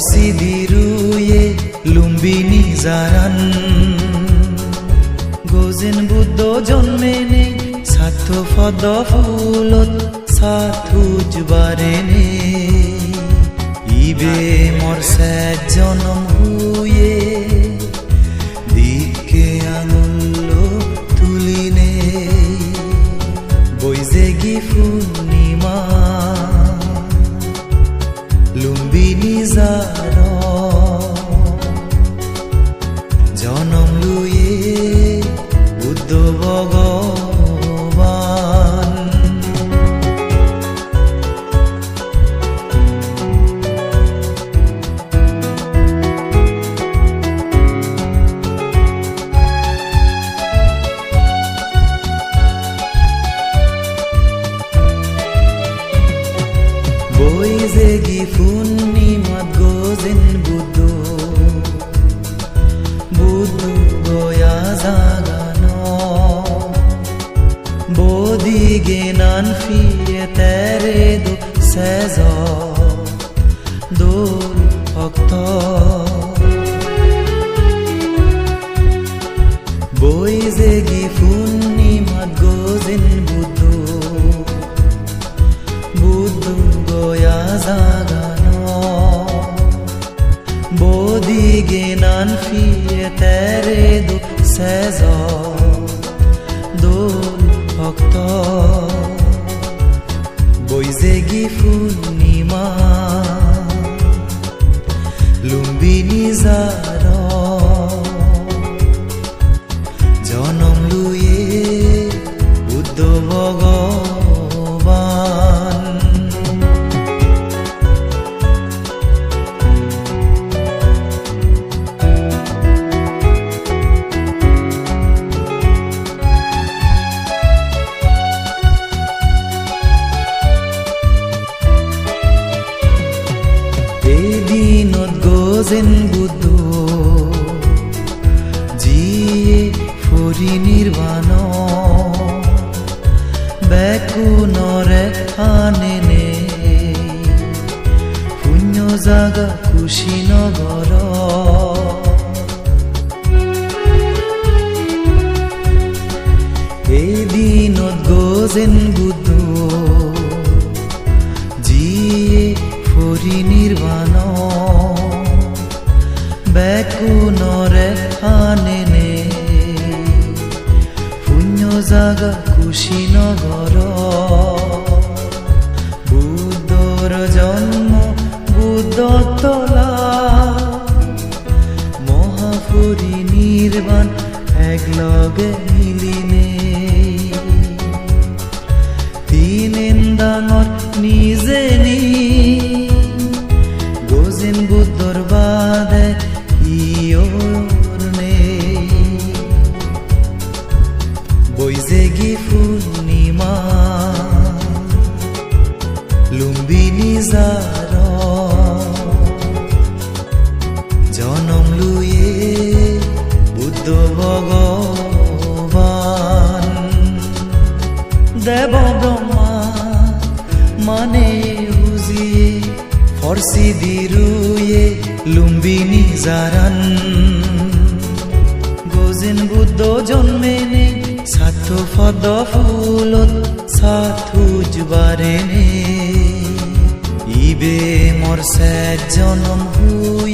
ফর্সি দিরুয়ে লুম্বিনী জারান গোজেন বুদ্ধ জন্মেনে সাথ ফদ ফুলত সাথু ফিরে তেরে দো সেজ দোল ভক্ত। বৈজেগি পূর্ণিমাত গজেন বুদ্ধ বুদ্ধ গয়া জাগান। বদিগে নান ফিরে তেরে দো সেজ দোল ভক্ত। গজেন বুদ্ধ। যিয়ে ফুৰি নিৰ্বাণ বেকুণৰে আনেনে শূন্য জাগা কুশীনগৰ এদিনত গজেন বুদ্ধ। বেকুণৰে আনেনে। শূন্য জাগা কুশীনগৰ বুদ্ধর জন্ম বুদ্ধ তলা মহাপুরী নির্বাণ একলগে মিলিনে যাৰ জনম লুয়ে বুদ্ধ ভগৱান দেৱ ব্ৰহ্মা মানে উজিয়ে ফর্সি দিরুয়ে লুম্বিনী জারান বুদ্ধ জন্মে নে, সাথু ফদ ফুলত, সাথু জুবারে মোর হুয়ে